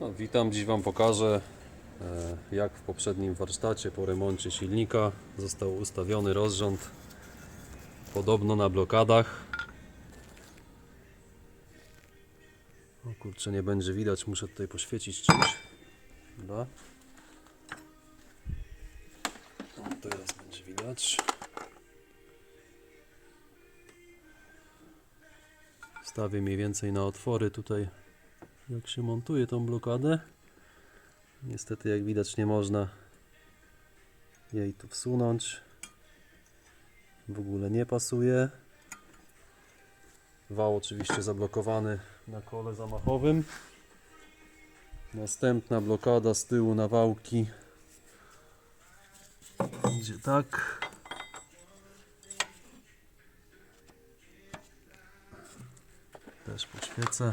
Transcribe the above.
No, witam, dziś Wam pokażę e, jak w poprzednim warsztacie po remoncie silnika został ustawiony rozrząd podobno na blokadach. O kurczę, nie będzie widać, muszę tutaj poświecić czymś. Dobra. O, teraz będzie widać. Stawię mniej więcej na otwory tutaj jak się montuje tą blokadę. Niestety jak widać nie można jej tu wsunąć. W ogóle nie pasuje. Wał oczywiście zablokowany na kole zamachowym. Następna blokada z tyłu na wałki. Idzie tak. Też poświecę.